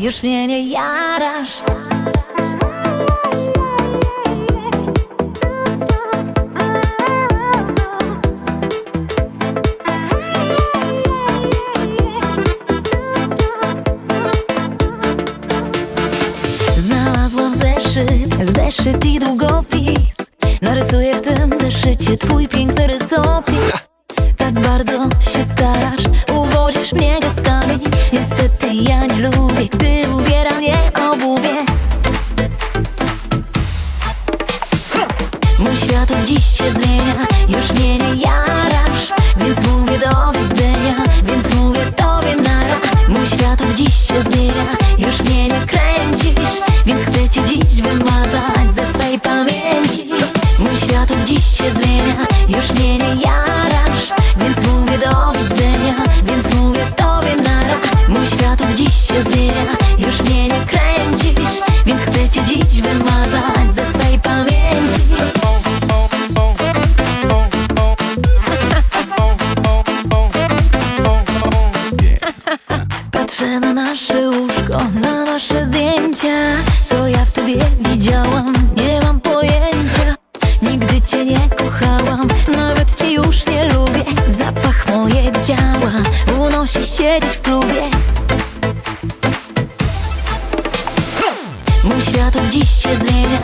Już mnie nie jarasz. Znalazłam zeszyt, zeszyt i tym zeszycie twój piękny rysopis? Tak bardzo się starasz, uwodzisz mnie gestami. Niestety ja nie lubię, gdy uwiera mnie Co ja w tobie widziałam, nie mam pojęcia Nigdy cię nie kochałam, nawet cię już nie lubię Zapach moje działa, unosi się dziś w klubie. Mój świat od dziś się zmienia,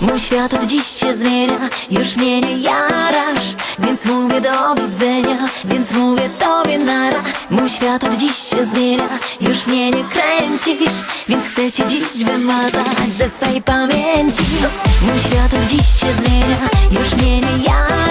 Mój świat od dziś się zmienia Już mnie nie jarasz. Więc mówię do widzenia Więc mówię tobie nara. Mój świat od dziś się zmienia Już mnie nie kręcisz. Więc chcę cię dziś wymazać ze swej pamięci. Mój świat od dziś się zmienia Już mnie nie jarasz